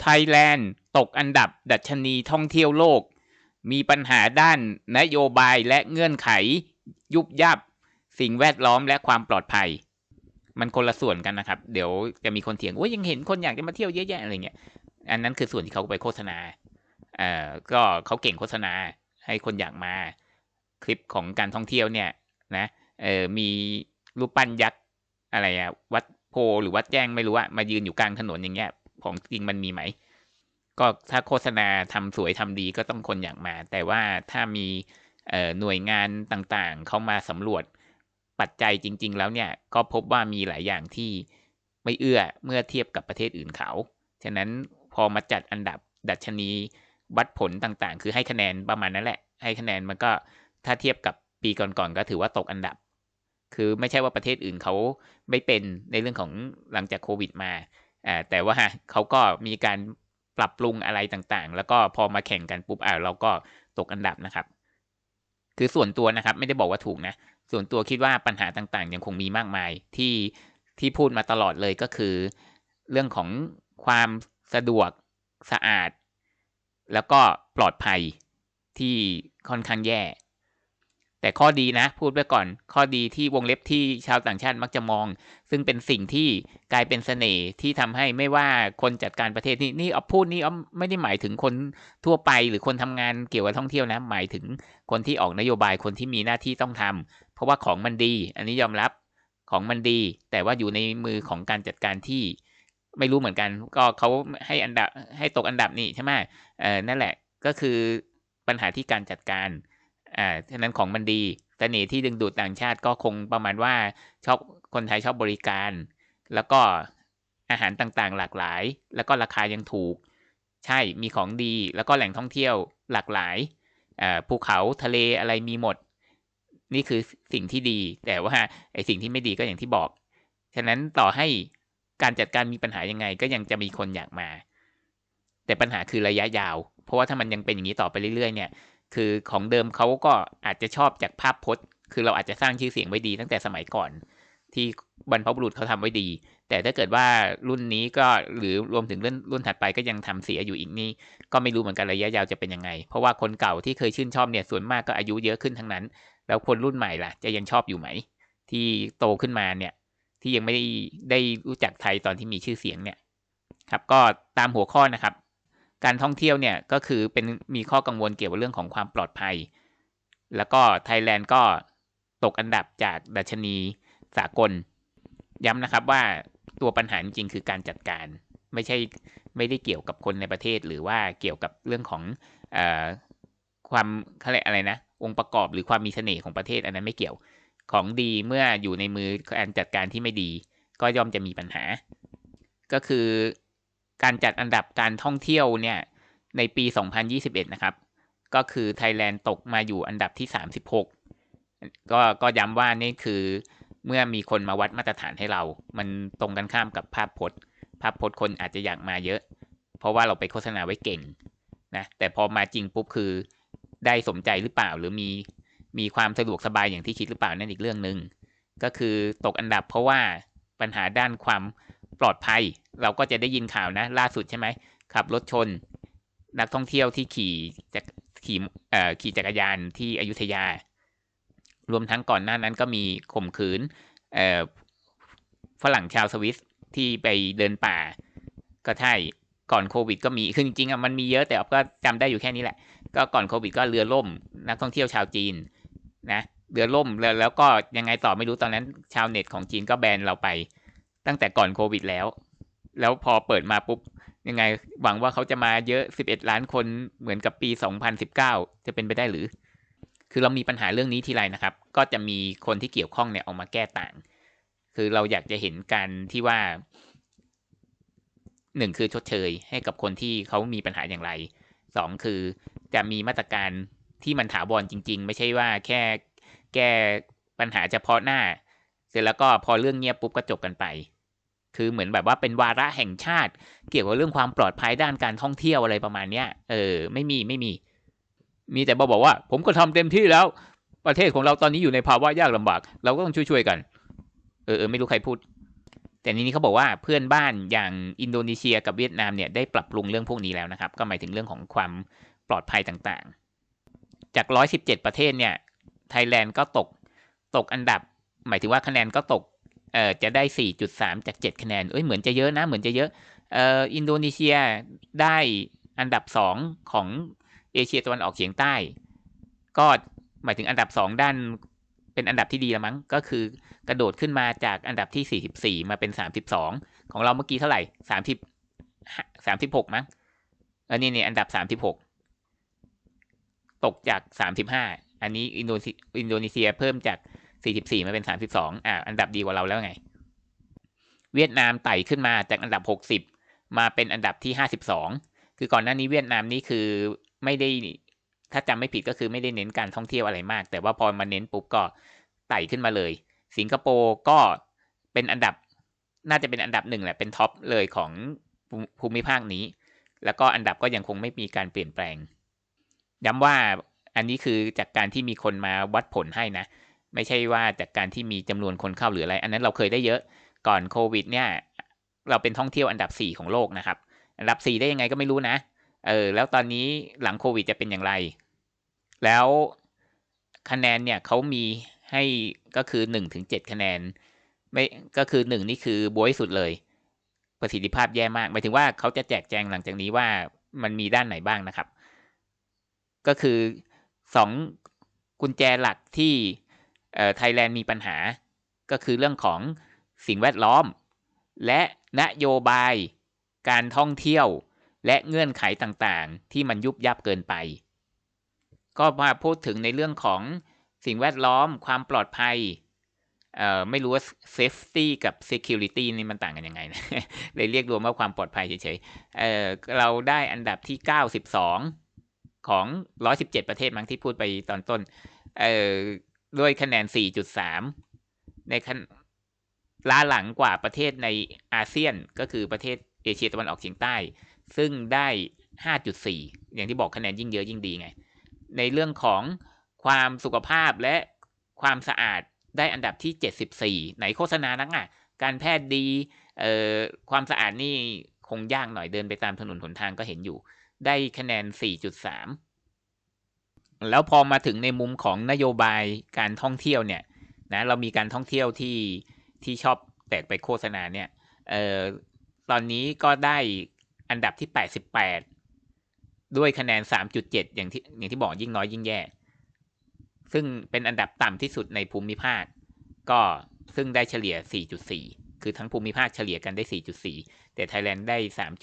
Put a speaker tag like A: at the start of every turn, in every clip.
A: ไทยแลนด์ตกอันดับดัชนีท่องเที่ยวโลก มีปัญหาด้านนโยบายและเงื่อนไข ยุบยับ สิ่งแวดล้อมและความปลอดภัย มันคนละส่วนกันนะครับ เดี๋ยวจะมีคนเถียงว่ายังเห็นคนอยากจะมาเที่ยวเยอะแยะอะไรเงี้ยอันนั้นคือส่วนที่เขาไปโฆษณาเอ่อก็เขาเก่งโฆษณาให้คนอยากมา คลิปของการท่องเที่ยวเนี่ยนะเออมีรูปปั้นยักษ์อะไรอะวัดโพหรือวัดแจ้งไม่รู้ว่ามายืนอยู่กลางถนนอย่างเงี้ย ของจริงมันมีไหม ก็ถ้าโฆษณาทำสวยทำดีก็ต้องคนอยากมา แต่ว่าถ้ามีหน่วยงานต่างๆ เข้ามาสำรวจปัจจัยจริง ๆ แล้วเนี่ยก็พบว่ามีหลายอย่างที่ไม่เอื้อเมื่อเทียบกับประเทศอื่นเขา ฉะนั้นพอมาจัดอันดับดัชนีวัดผลต่างๆ คือให้คะแนนประมาณนั้นแหละ ให้คะแนนมันก็ถ้าเทียบกับปีก่อนๆก็ถือว่าตกอันดับ คือไม่ใช่ว่าประเทศอื่นเขาไม่เป็นในเรื่องของหลังจากโควิดมา อ่าแต่ว่าเขาก็มีการปรับปรุงอะไรต่างๆ แล้วก็พอมาแข่งกันปุ๊บอ่าเราก็ตกอันดับนะครับ คือส่วนตัวนะครับ ไม่ได้บอกว่าถูกนะ ส่วนตัวคิดว่าปัญหาต่างๆ ยังคงมีมากมายที่ที่พูดมาตลอดเลยก็คือ เรื่องของความสะดวกสะอาด แล้วก็ปลอดภัยที่ค่อนข้างแย่ แต่ข้อดีนะ พูดไว้ก่อน ข้อดีที่วงเล็บที่ชาวต่างชาติมักจะมอง ซึ่งเป็นสิ่งที่กลายเป็นเสน่ห์ที่ทำให้ไม่ว่าคนจัดการประเทศนี่นี่เอาพูดนี่เอไม่ได้หมายถึงคนทั่วไปหรือคนทำงานเกี่ยวกับท่องเที่ยวนะ หมายถึงคนที่ออกนโยบายคนที่มีหน้าที่ต้องทำเพราะว่าของมันดี อันนี้ยอมรับของมันดี แต่ว่าอยู่ในมือของการจัดการที่ไม่รู้เหมือนกัน ก็เขาให้อันดับให้ตกอันดับนี่ใช่ไหมเออนั่นแหละก็คือปัญหาที่การจัดการ อ่าฉะนั้นของมันดีเสน่ห์ที่ดึงดูดต่างชาติก็คงประมาณว่าชอบคนไทยชอบบริการ แล้วก็อาหารต่างๆ หลากหลาย แล้วก็ราคายังถูก ใช่มีของดี แล้วก็แหล่งท่องเที่ยวหลากหลายอ่าภูเขาทะเลอะไรมีหมด นี่คือสิ่งที่ดี แต่ว่าไอสิ่งที่ไม่ดีก็อย่างที่บอก ฉะนั้นต่อให้การจัดการมีปัญหายังไง ก็ยังจะมีคนอยากมา แต่ปัญหาคือระยะยาว เพราะว่าถ้ามันยังเป็นอย่างนี้ต่อไปเรื่อยๆเนี่ย คือของเดิมเขาก็อาจจะชอบจากภาพพจน์ คือเราอาจจะสร้างชื่อเสียงไว้ดีตั้งแต่สมัยก่อน ที่บรรพบุรุษเขาทำไว้ดี แต่ถ้าเกิดว่ารุ่นนี้ก็หรือรวมถึงรุ่นรุ่นถัดไปก็ยังทำเสียอยู่อีกนี่ก็ไม่รู้เหมือนกันระยะยาวจะเป็นยังไง เพราะว่าคนเก่าที่เคยชื่นชอบเนี่ยส่วนมากก็อายุเยอะขึ้นทั้งนั้น แล้วคนรุ่นใหม่ล่ะ จะยังชอบอยู่ไหม ที่โตขึ้นมาเนี่ย ที่ยังไม่ได้ได้รู้จักไทยตอนที่มีชื่อเสียงเนี่ย ครับก็ตามหัวข้อนะครับ การท่องเที่ยวเนี่ยก็คือเป็นมีข้อกังวลเกี่ยวกับเรื่องของความปลอดภัย แล้วก็ไทยแลนด์ก็ตกอันดับจากดัชนีสากล ย้ำนะครับว่าตัวปัญหาจริงคือการจัดการ ไม่ใช่ไม่ได้เกี่ยวกับคนในประเทศ หรือว่าเกี่ยวกับเรื่องของอความอะไรนะ องค์ประกอบหรือความมีเสน่ห์ของประเทศอันนั้นไม่เกี่ยวของดีเมื่ออยู่ในมือการจัดการที่ไม่ดี ก็ย่อมจะมีปัญหา ก็คือ การจัดอันดับการท่องเที่ยวเนี่ยในปี 2021 นะครับ ก็คือไทยแลนด์ตกมาอยู่อันดับที่ 36 ก็ก็ย้ำว่านี่คือเมื่อมีคนมาวัดมาตรฐานให้เรา มันตรงกันข้ามกับภาพพจน์ ภาพพจน์คนอาจจะอยากมาเยอะ เพราะว่าเราไปโฆษณาไว้เก่งนะ แต่พอมาจริงปุ๊บคือได้สมใจหรือเปล่า หรือมีมีความสะดวกสบายอย่างที่คิดหรือเปล่านั่นอีกเรื่องหนึ่งก็คือตกอันดับเพราะว่าปัญหาด้านความ ปลอดภัย เราก็จะได้ยินข่าวนะ ล่าสุดใช่ไหมขับรถชน นักท่องเที่ยวที่ขี่จากขี่เอ่อขี่จักรยานที่อยุธยา รวมทั้งก่อนหน้านั้นก็มีข่มขืนเอ่อฝรั่งชาวสวิสที่ไปเดินป่า ก็ใช่ก่อนโควิดก็มีคือจริงๆอะมันมีเยอะแต่ก็จำได้อยู่แค่นี้แหละ ก็ก่อนโควิดก็เรือล่ม นักท่องเที่ยวชาวจีนนะเรือล่มแล้วแล้วก็ยังไงต่อไม่รู้ตอนนั้นชาวเน็ตของจีนก็แบนเราไป ตั้งแต่ก่อนโควิดแล้ว แล้วพอเปิดมาปุ๊บ ยังไง หวังว่าเขาจะมาเยอะ 11 ล้านคนเหมือนกับปี 2019 จะเป็นไปได้หรือ คือเรามีปัญหาเรื่องนี้ทีไรนะครับ ก็จะมีคนที่เกี่ยวข้องเนี่ยออกมาแก้ต่าง คือเราอยากจะเห็นการที่ว่าหนึ่งคือชดเชยให้กับคนที่เขามีปัญหาอย่างไรสองคือจะมีมาตรการที่มันถาวรจริง ๆ ไม่ใช่ว่าแค่แก้ปัญหาเฉพาะหน้า เสร็จแล้วก็พอเรื่องเงียบปุ๊บก็จบกันไป คือเหมือนแบบว่าเป็นวาระแห่งชาติ เกี่ยวกับเรื่องความปลอดภัยด้านการท่องเที่ยวอะไรประมาณเนี้ยเออไม่มีไม่มี มีแต่บอกว่า ผมก็ทำเต็มที่แล้ว ประเทศของเราตอนนี้อยู่ในภาวะยากลำบาก เราก็ต้องช่วยๆกัน เออเออไม่รู้ใครพูด แต่นี้เขาบอกว่าเพื่อนบ้านอย่างอินโดนีเซียกับเวียดนามเนี่ยได้ปรับปรุงเรื่องพวกนี้แล้วนะครับ ก็หมายถึงเรื่องของความปลอดภัยต่างๆ จาก 117 ประเทศเนี่ยไทยแลนด์ก็ตกตกอันดับ หมายถึงว่าคะแนนก็ตก เออจะได้ 4.3 จาก 7 คะแนน เอ้ย เหมือนจะเยอะนะ เหมือนจะเยอะ เอออินโดนีเซียได้อันดับ 2 ของเอเชียตะวันออกเฉียงใต้ ก็หมายถึงอันดับ 2 ด้าน เป็นอันดับที่ดีละมั้ง ก็คือกระโดดขึ้นมาจากอันดับที่ 44 มาเป็น 32 ของเราเมื่อกี้เท่าไหร่ 30 36 มั้ง เออนี่นี่อันดับ 36 ตกจาก 35 อันนี้อินนีอินโดนีเซียเพิ่มจาก 44มาเป็น32อ่าอันดับดีกว่าเราแล้วไง เวียดนามไต่ขึ้นมาจากอันดับ60มาเป็นอันดับที่52คือก่อนหน้านี้เวียดนามนี่คือไม่ได้ถ้าจำไม่ผิดก็คือไม่ได้เน้นการท่องเที่ยวอะไรมาก แต่ว่าพอมาเน้นปุ๊บก็ไต่ขึ้นมาเลย สิงคโปร์ก็เป็นอันดับน่าจะเป็นอันดับหนึ่งแหละเป็นท็อปเลยของภูมิภาคนี้ แล้วก็อันดับก็ยังคงไม่มีการเปลี่ยนแปลง ย้ำว่าอันนี้คือจากการที่มีคนมาวัดผลให้นะ ไม่ใช่ว่าจากการที่มีจำนวนคนเข้าหรืออะไร อันนั้นเราเคยได้เยอะก่อนโควิดเนี่ยเราเป็นท่องเที่ยวอันดับสี่ของโลกนะครับ อันดับสี่ได้ยังไงก็ไม่รู้นะเออแล้วตอนนี้หลังโควิดจะเป็นอย่างไร แล้วคะแนนเนี่ยเขามีให้ก็คือหนึ่งถึงเจ็ดคะแนนไม่ก็คือหนึ่งนี่คือบวยสุดเลย ประสิทธิภาพแย่มากหมายถึงว่าเขาจะแจกแจงหลังจากนี้ว่ามันมีด้านไหนบ้างนะครับ ก็คือสองกุญแจหลักที่ ไทยแลนด์มีปัญหา ก็คือเรื่องของสิ่งแวดล้อม และนโยบาย การท่องเที่ยว และเงื่อนไขต่างๆ ที่มันยุบยับเกินไป ก็มาพูดถึงในเรื่องของสิ่งแวดล้อมความปลอดภัยเอ่อไม่รู้ว่า safety กับ security นี่มันต่างกันยังไงนะเลยเรียกรวมว่าความปลอดภัยเฉยๆเอ่อเราได้อันดับที่ 92 ของ 117 ประเทศมั้งที่พูดไปตอนต้นเอ่อ ด้วยคะแนน 4.3 ในคันล้าหลังกว่าประเทศในอาเซียนก็คือประเทศเอเชียตะวันออกเฉียงใต้ ซึ่งได้ 5.4 อย่างที่บอกคะแนนยิ่งเยอะยิ่งดีไง ในเรื่องของความสุขภาพและความสะอาดได้อันดับที่ 74 ไหนโฆษณานักอะ การแพทย์ดีเอ่อความสะอาดนี่คงยากหน่อยเดินไปตามถนนหนทางก็เห็นอยู่ ได้คะแนน 4.3 แล้วพอมาถึงในมุมของนโยบายการท่องเที่ยวเนี่ยนะเรามีการท่องเที่ยวที่ที่ชอบแตกไปโฆษณาเนี่ยเอ่อตอนนี้ก็ได้อันดับที่ 88 ด้วยคะแนน 3.7 อย่างที่อย่างที่บอกยิ่งน้อยยิ่งแย่ ซึ่งเป็นอันดับต่ำที่สุดในภูมิภาค ก็ซึ่งได้เฉลี่ย 4.4 คือทั้งภูมิภาคเฉลี่ยกันได้ 4.4 แต่ไทยแลนด์ได้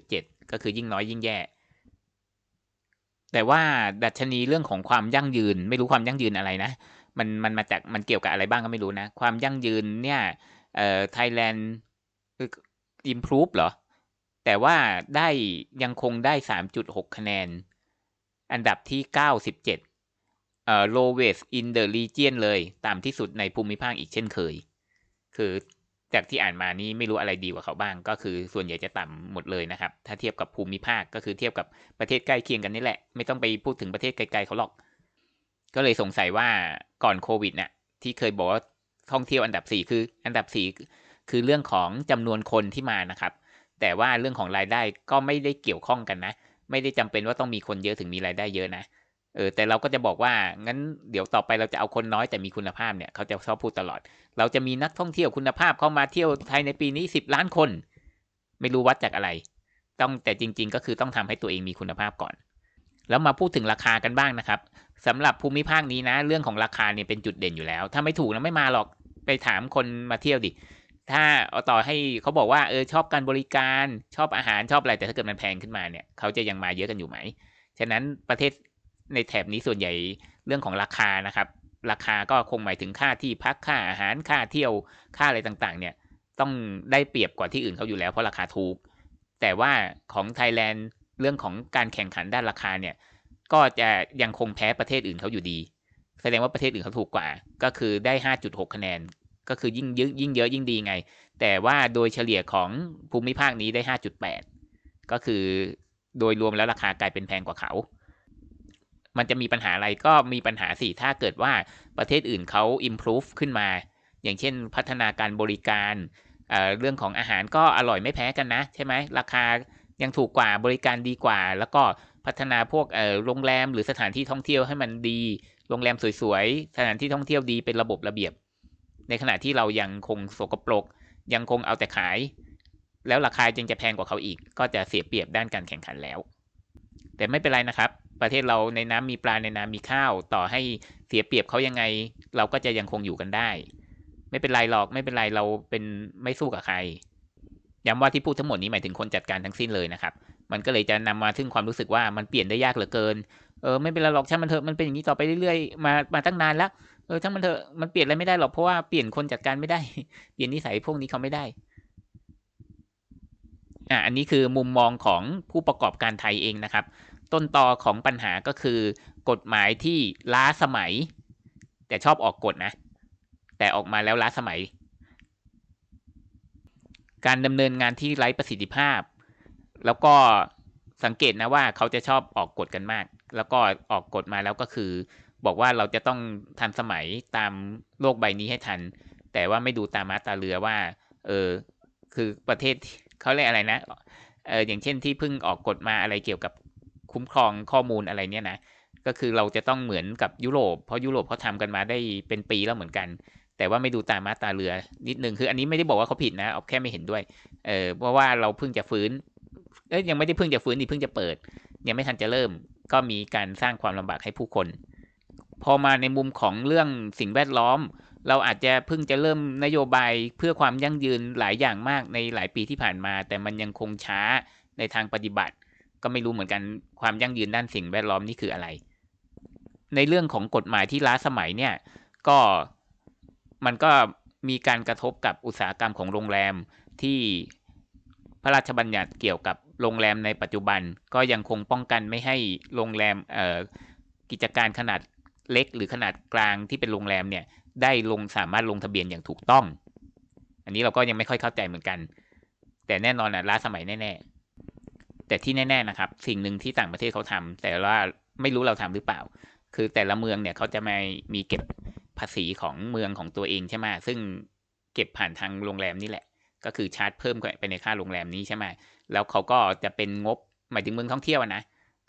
A: 3.7 ก็คือยิ่งน้อยยิ่งแย่ แต่ว่าดัชนีเรื่องของความยั่งยืน ไม่รู้ความยั่งยืนอะไรนะ มันมันมาจากมันเกี่ยวกับอะไรบ้างก็ไม่รู้นะ ความยั่งยืนเนี่ยเอ่อไทยแลนด์อิมพรูฟเหรอ แต่ว่าได้ยังคงได้ 3.6 คะแนน อันดับที่ 97เอ่อ lowest in the region เลย ต่ำที่สุดในภูมิภาคอีกเช่นเคย คือ จากที่อ่านมานี้ไม่รู้อะไรดีกว่าเขาบ้าง ก็คือส่วนใหญ่จะต่ำหมดเลยนะครับ ถ้าเทียบกับภูมิภาคก็คือเทียบกับประเทศใกล้เคียงกันนี่แหละ ไม่ต้องไปพูดถึงประเทศไกลๆเขาหรอก ก็เลยสงสัยว่าก่อนโควิดเนี่ยที่เคยบอกว่าท่องเที่ยวอันดับสี่คือ อันดับสี่คือเรื่องของจำนวนคนที่มานะครับ แต่ว่าเรื่องของรายได้ก็ไม่ได้เกี่ยวข้องกันนะ ไม่ได้จำเป็นว่าต้องมีคนเยอะถึงมีรายได้เยอะนะ เออแต่เราก็จะบอกว่างั้นเดี๋ยวต่อไปเราจะเอาคนน้อยแต่มีคุณภาพเนี่ยเขาจะชอบพูดตลอด เราจะมีนักท่องเที่ยวคุณภาพเข้ามาเที่ยวไทยในปีนี้สิบล้านคน ไม่รู้วัดจากอะไร ต้องแต่จริง ๆ ก็คือต้องทำให้ตัวเองมีคุณภาพก่อน แล้วมาพูดถึงราคากันบ้างนะครับสำหรับภูมิภาคนี้นะ เรื่องของราคาเนี่ยเป็นจุดเด่นอยู่แล้ว ถ้าไม่ถูกนะไม่มาหรอกไปถามคนมาเที่ยวดิถ้าเอาต่อให้เขาบอกว่าเออชอบการบริการชอบอาหารชอบอะไรแต่ถ้าเกิดมันแพงขึ้นมาเนี่ยเขาจะยังมาเยอะกันอยู่ไหมฉะนั้นประเทศ ในแถบนี้ส่วนใหญ่เรื่องของราคานะครับ ราคาก็คงหมายถึงค่าที่พักค่าอาหารค่าเที่ยวค่าอะไรต่างๆ เนี่ยต้องได้เปรียบกว่าที่อื่นเขาอยู่แล้วเพราะราคาถูก แต่ว่าของไทยแลนด์เรื่องของการแข่งขันด้านราคาเนี่ยก็จะยังคงแพ้ประเทศอื่นเขาอยู่ดี แสดงว่าประเทศอื่นเขาถูกกว่า ก็คือได้ 5.6 คะแนน ก็คือยิ่งเยอะยิ่งเยอะยิ่งดีไง แต่ว่าโดยเฉลี่ยของภูมิภาคนี้ได้ 5.8 ก็คือโดยรวมแล้วราคากลายเป็นแพงกว่าเขา มันจะมีปัญหาอะไรก็มีปัญหาสิถ้าเกิดว่าประเทศอื่นเขา improve ขึ้นมา อย่างเช่นพัฒนาการบริการเเรื่องของอาหารก็อร่อยไม่แพ้กันนะ ใช่ไหมราคายังถูกกว่าบริการดีกว่า แล้วก็พัฒนาพวกโรงแรมหรือสถานที่ท่องเที่ยวให้มันดี โรงแรมสวยๆ สถานที่ท่องเที่ยวดีเป็นระบบระเบียบ ในขณะที่เรายังคงโสกปรก ยังคงเอาแต่ขาย แล้วราคาจึงจะแพงกว่าเขาอีก ก็จะเสียเปรียบด้านการแข่งขันแล้ว แต่ไม่เป็นไรนะครับ ประเทศเราในน้ำมีปลาในน้ำมีข้าว ต่อให้เสียเปรียบเขายังไง เราก็จะยังคงอยู่กันได้ ไม่เป็นไรหรอกไม่เป็นไรเราเป็นไม่สู้กับใครย้ำว่าที่พูดทั้งหมดนี้หมายถึงคนจัดการทั้งสิ้นเลยนะครับ มันก็เลยจะนำมาถึงความรู้สึกว่ามันเปลี่ยนได้ยากเหลือเกินเออไม่เป็นไรหรอกช่างมันเถอะมันเป็นอย่างนี้ต่อไปเรื่อยๆมามาตั้งนานแล้วเออช่างมันเถอะมันเปลี่ยนอะไรไม่ได้หรอกเพราะว่าเปลี่ยนคนจัดการไม่ได้ เปลี่ยนนิสัยพวกนี้เขาไม่ได้อะอันนี้คือมุมมองของผู้ประกอบการไทยเองนะครับ ต้นตอของปัญหาก็คือกฎหมายที่ล้าสมัย แต่ชอบออกกฎนะ แต่ออกมาแล้วล้าสมัย การดำเนินงานที่ไร้ประสิทธิภาพ แล้วก็สังเกตนะว่าเขาจะชอบออกกฎกันมาก แล้วก็ออกกฎมาแล้วก็คือ บอกว่าเราจะต้องทันสมัยตามโลกใบนี้ให้ทัน แต่ว่าไม่ดูตามมาตาเรือว่า เออคือประเทศเขาเรียกอะไรนะเอออย่างเช่นที่เพิ่งออกกฎมาอะไรเกี่ยวกับ คุ้มครองข้อมูลอะไรเนี่ยนะก็คือเราจะต้องเหมือนกับยุโรปเพราะยุโรปเขาทำกันมาได้เป็นปีแล้วเหมือนกัน แต่ว่าไม่ดูตามมาตาเรือนิดนึงคืออันนี้ไม่ได้บอกว่าเขาผิดนะเอาแค่ไม่เห็นด้วยเออเพราะว่าเราเพิ่งจะฟื้นเอ้ยยังไม่ได้เพิ่งจะฟื้นนี่เพิ่งจะเปิด ยังไม่ทันจะเริ่ม ก็มีการสร้างความลำบากให้ผู้คน พอมาในมุมของเรื่องสิ่งแวดล้อม เราอาจจะเพิ่งจะเริ่มนโยบายเพื่อความยั่งยืนหลายอย่างมากในหลายปีที่ผ่านมา แต่มันยังคงช้าในทางปฏิบัติ ก็ไม่รู้เหมือนกันความยั่งยืนด้านสิ่งแวดล้อมนี่คืออะไร ในเรื่องของกฎหมายที่ล้าสมัยเนี่ย ก็มันก็มีการกระทบกับอุตสาหกรรมของโรงแรมที่พระราชบัญญัติเกี่ยวกับโรงแรมในปัจจุบัน ก็ยังคงป้องกันไม่ให้โรงแรมเอ่อกิจการขนาดเล็ก หรือขนาดกลางที่เป็นโรงแรมเนี่ยได้ลงสามารถลงทะเบียนอย่างถูกต้อง อันนี้เราก็ยังไม่ค่อยเข้าใจเหมือนกัน แต่แน่นอนนะล้าสมัยแน่ๆ แต่ที่แน่ๆนะครับ สิ่งหนึ่งที่ต่างประเทศเขาทำแต่ว่าไม่รู้เราทำหรือเปล่า คือแต่ละเมืองเนี่ยเขาจะไม่มีเก็บภาษีของเมืองของตัวเองใช่ไหมซึ่งเก็บผ่านทางโรงแรมนี่แหละ ก็คือชาร์จเพิ่มไปในค่าโรงแรมนี้ใช่ไหมแล้วเขาก็จะเป็นงบหมายถึงเมืองท่องเที่ยวนะ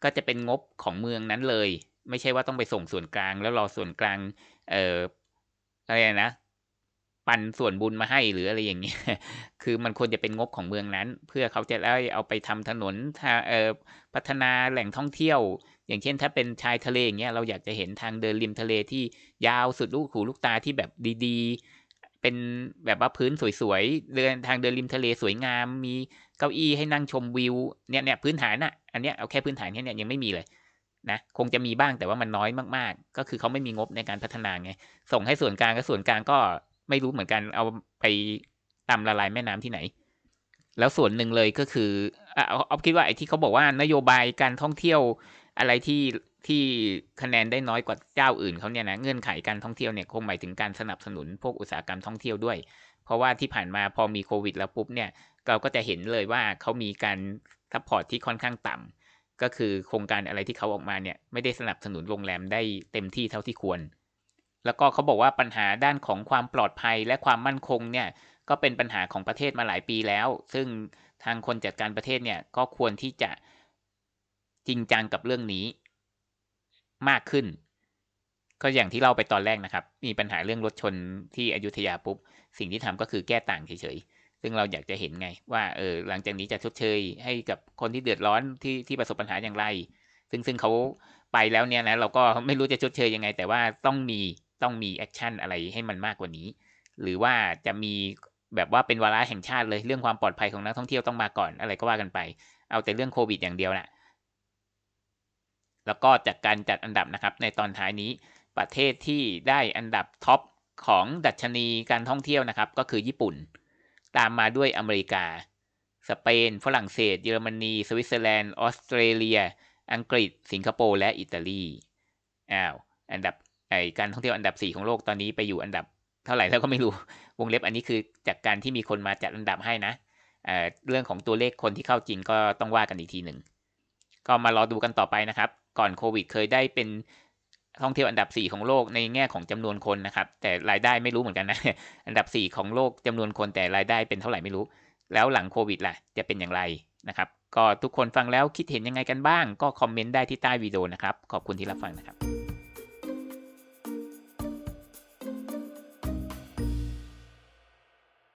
A: ก็จะเป็นงบของเมืองนั้นเลย ไม่ใช่ว่าต้องไปส่งส่วนกลาง แล้วรอส่วนกลางเอ่ออะไรนะ ปันส่วนบุญมาให้หรืออะไรอย่างเงี้ย คือมันควรจะเป็นงบของเมืองนั้น เพื่อเขาจะได้เอาไปทำถนนเอ่อพัฒนาแหล่งท่องเที่ยว อย่างเช่น ถ้าเป็นชายทะเลอย่างเงี้ยเราอยากจะเห็นทางเดินริมทะเลที่ยาวสุดลูกหูลูกตาที่แบบดีๆ เป็นแบบว่าพื้นสวยๆเดินทางเดินริมทะเลสวยงาม มีเก้าอี้ให้นั่งชมวิวเนี่ยเนี่ยพื้นฐานอะอันเนี้ยเอาแค่พื้นฐานแค่เนี้ยยังไม่มีเลยนะคงจะมีบ้างแต่ว่ามันน้อยมากๆ ก็คือเขาไม่มีงบในการพัฒนาไง ส่งให้ส่วนกลางก็ส่วนกลางก็ ไม่รู้เหมือนกันเอาไปตำละลายแม่น้ำที่ไหน แล้วส่วนหนึ่งเลยก็คือเอาเอาคิดว่าไอ้ที่เขาบอกว่านโยบายการท่องเที่ยวอะไรที่ที่คะแนนได้น้อยกว่าเจ้าอื่นเขาเนี่ยนะเงื่อนไขการท่องเที่ยวเนี่ยคงหมายถึงการสนับสนุนพวกอุตสาหกรรมท่องเที่ยวด้วย เพราะว่าที่ผ่านมาพอมีโควิดแล้วปุ๊บเนี่ยเราก็จะเห็นเลยว่าเขามีการซัพพอร์ตที่ค่อนข้างต่ำก็คือโครงการอะไรที่เขาออกมาเนี่ยไม่ได้สนับสนุนโรงแรมได้เต็มที่เท่าที่ควร แล้วก็เขาบอกว่าปัญหาด้านของความปลอดภัยและความมั่นคงเนี่ยก็เป็นปัญหาของประเทศมาหลายปีแล้ว ซึ่งทางคนจัดการประเทศเนี่ยก็ควรที่จะจริงจังกับเรื่องนี้ มากขึ้น ก็อย่างที่เล่าไปตอนแรกนะครับ มีปัญหาเรื่องรถชนที่อยุธยาปุ๊บ สิ่งที่ทำก็คือแก้ต่างเฉยๆ ซึ่งเราอยากจะเห็นไง ว่าเออหลังจากนี้จะชดเชย ให้กับคนที่เดือดร้อนที่ที่ประสบปัญหาอย่างไร ซึ่งซึ่งเขาไปแล้วเนี่ยนะเราก็ไม่รู้จะชดเชยยังไง แต่ว่าต้องมี ต้องมีแอคชั่นอะไรให้มันมากกว่านี้ หรือว่าจะมีแบบว่าเป็นวาระแห่งชาติเลยเรื่องความปลอดภัยของนักท่องเที่ยวต้องมาก่อนอะไรก็ว่ากันไป เอาแต่เรื่องโควิดอย่างเดียวนะ่ะแล้วก็จากการจัดอันดับนะครับ ในตอนท้ายนี้ประเทศที่ได้อันดับท็อปของดัชนีการท่องเที่ยวนะครับ ก็คือญี่ปุ่น ตามมาด้วยอเมริกา สเปน ฝรั่งเศส เยอรมนี สวิตเซอร์แลนด์ ออสเตรเลีย อังกฤษ สิงคโปร์ และอิตาลี อ้าว อันดับ ไอการท่องเที่ยวอันดับ4ของโลกตอนนี้ไปอยู่อันดับเท่าไหร่แล้วก็ไม่รู้ วงเล็บอันนี้คือจากการที่มีคนมาจัดอันดับให้นะเเรื่องของตัวเลขคนที่เข้าจริงก็ต้องว่ากันอีกทีหนึ่ง ก็มารอดูกันต่อไปนะครับ ก่อนโควิดเคยได้เป็นท่องเที่ยวอันดับ 4 ของโลกในแง่ของจำนวนคนนะครับ แต่รายได้ไม่รู้เหมือนกันนะ อันดับ 4 ของโลกจำนวนคนแต่รายได้เป็นเท่าไหร่ไม่รู้ แล้วหลังโควิดล่ะจะเป็นอย่างไรนะครับ ก็ทุกคนฟังแล้วคิดเห็นยังไงกันบ้าง ก็คอมเมนต์ได้ที่ใต้วิดีโอนะครับ ขอบคุณที่รับฟังนะครับ